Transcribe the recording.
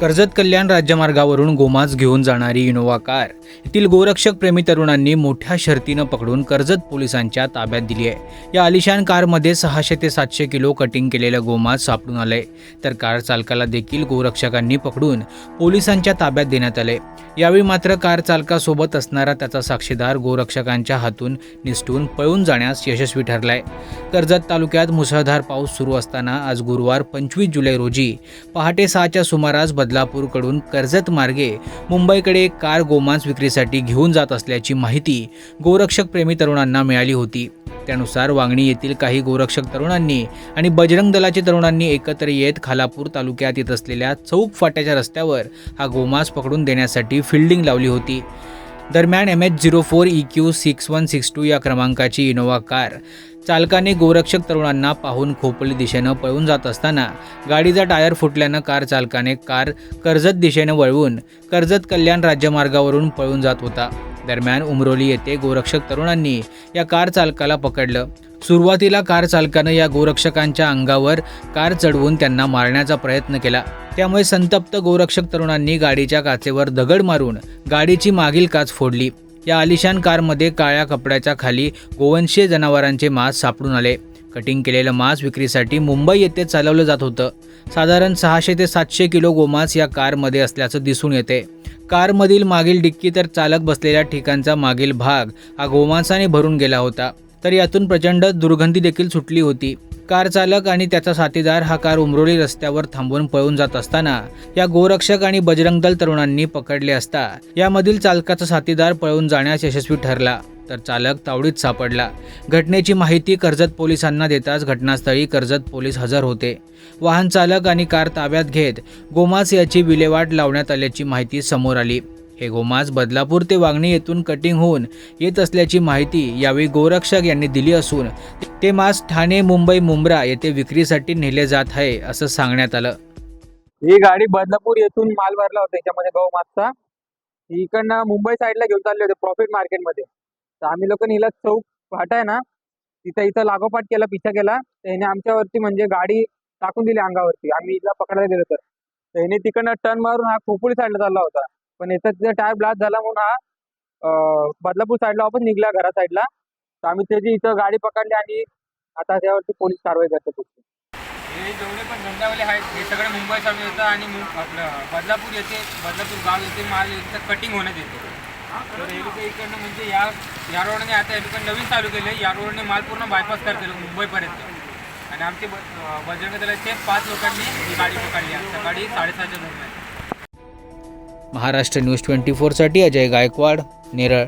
कर्जत कल्याण राज्यमार्गावरून गोमांस घेऊन जाणारी इनोवा कार. येथील गोरक्षक प्रेमी तरुणांनी मोठ्या शर्तीनं पकडून कर्जत पोलिसांच्या ताब्यात दिली आहे. या आलिशान कारमध्ये सहाशे ते सातशे किलो कटिंग केलेलं गोमास सापडून आलंय. तर कार चालकाला देखील गोरक्षकांनी पकडून पोलिसांच्या ताब्यात देण्यात आले यावेळी मात्र कार चालकासोबत असणारा त्याचा साक्षीदार गोरक्षकांच्या हातून निसटून पळून जाण्यास यशस्वी ठरलाय. कर्जत तालुक्यात मुसळधार पाऊस सुरू असताना आज गुरुवार पंचवीस जुलै रोजी पहाटे सहाच्या सुमारास बदलापूरकडून कर्जत मार्गे मुंबईकडे कार गोमांस विक्रीसाठी घेऊन जात असल्याची माहिती गोरक्षक प्रेमी तरुणांना मिळाली होती. त्यानुसार वांगणी येथील काही गोरक्षक तरुणांनी आणि बजरंग दलाचे तरुणांनी एकत्र येत खालापूर तालुक्यात येत असलेल्या चौक फाट्याच्या रस्त्यावर हा गोमांस पकडून देण्यासाठी फिल्डिंग लावली होती. दरम्यान M H zero four E Q six one six two या क्रमांकाची इनोवा कार चालकाने गोरक्षक तरुणांना पाहून खोपली दिशेनं पळून जात असताना गाडीचा टायर फुटल्यानं कार चालकाने कार कर्जत दिशेनं वळवून कर्जत कल्याण राज्यमार्गावरून पळून जात होता. दरम्यान उमरोली येथे गोरक्षक तरुणांनी या कार चालकाला पकडलं. सुरुवातीला कार चालकानं या गोरक्षकांच्या अंगावर कार चढवून त्यांना मारण्याचा प्रयत्न केला. त्यामुळे संतप्त गोरक्षक तरुणांनी गाडीच्या काचेवर दगड मारून गाडीची मागील काच फोडली. या आलिशान कारमध्ये काळ्या कपड्याच्या खाली गोवंशीय जनावरांचे मांस सापडून आले. कटिंग केलेलं मांस विक्रीसाठी मुंबई येथे चालवलं जात होतं. साधारण सहाशे ते सातशे किलो गोमांस या कारमध्ये असल्याचं दिसून येते. कारमधील मागील डिक्की तर चालक बसलेल्या ठिकाणचा मागील भाग हा गोमांसाने भरून गेला होता. तर यातून प्रचंड दुर्गंधी देखील सुटली होती. कार चालक आणि त्याचा साथीदार हा कार उमरोली रस्त्यावर थांबून पळून जात असताना या गोरक्षक आणि बजरंग दल तरुणांनी पकडले असता यामधील चालकाचा साथीदार पळून जाण्यास यशस्वी ठरला. तर चालक तावडीत सापडला. घटनेची माहिती कर्जत पोलिसांना देताच घटनास्थळी कर्जत पोलीस हजर होते. वाहन चालक आणि कार ताब्यात घेत गोमास याची विल्हेवाट लावण्यात आल्याची माहिती समोर आली. हे गोमास बदलापूर ते वांगणी येथून कटिंग होऊन येत असल्याची माहिती यावेळी गोरक्षक यांनी दिली असून ते मांस ठाणे मुंबई मुंब्रा येथे विक्रीसाठी नेले जात आहे असं सांगण्यात आलं. ही गाडी बदलापूर येथून माल भरला होता. त्याच्यामध्ये गोमासचा मागचा. इकडनं मुंबई साईडला घेऊन चालले होते प्रॉफिट मार्केटमध्ये तर आम्ही लोक हिला चौक फाट आहे ना तिथं इथं लागोपाठ केला पिछा केला. त्याने आमच्यावरती म्हणजे गाडी टाकून दिली अंगावरती. आम्ही हिला पकडायला गेलो तर. त्याने तिकडनं टर्न मारून हा खोपोली साईडला चालला होता. पण याचा तिचा टायर ब्लास्ट झाला म्हणून हा बदलापूर साईडला वापस निघला घरा साईडला तर आम्ही त्याची इथं गाडी पकडली आणि आता त्यावरती पोलीस कारवाई करतो हे जेवढे पण धंदावाले आहेत हे सगळे मुंबई साईड येतं आणि आपलं बदलापूर येते बदलापूर गाव येते माल येते कटिंग होण्यात येते. तर हे लोक इकडनं म्हणजे या या रोडने आता हे लोक नवीन चालू केले या रोडने माल पूर्ण बायपास करतील मुंबईपर्यंत. आणि आमचे ब- अं, बजरंग दलाचे पाच लोकांनी ही गाडी पकडली. आज सकाळी साडेसहाच्या दरम्यान. महाराष्ट्र न्यूज ट्वेंटी फोरसाठी अजय गायकवाड नेरळ.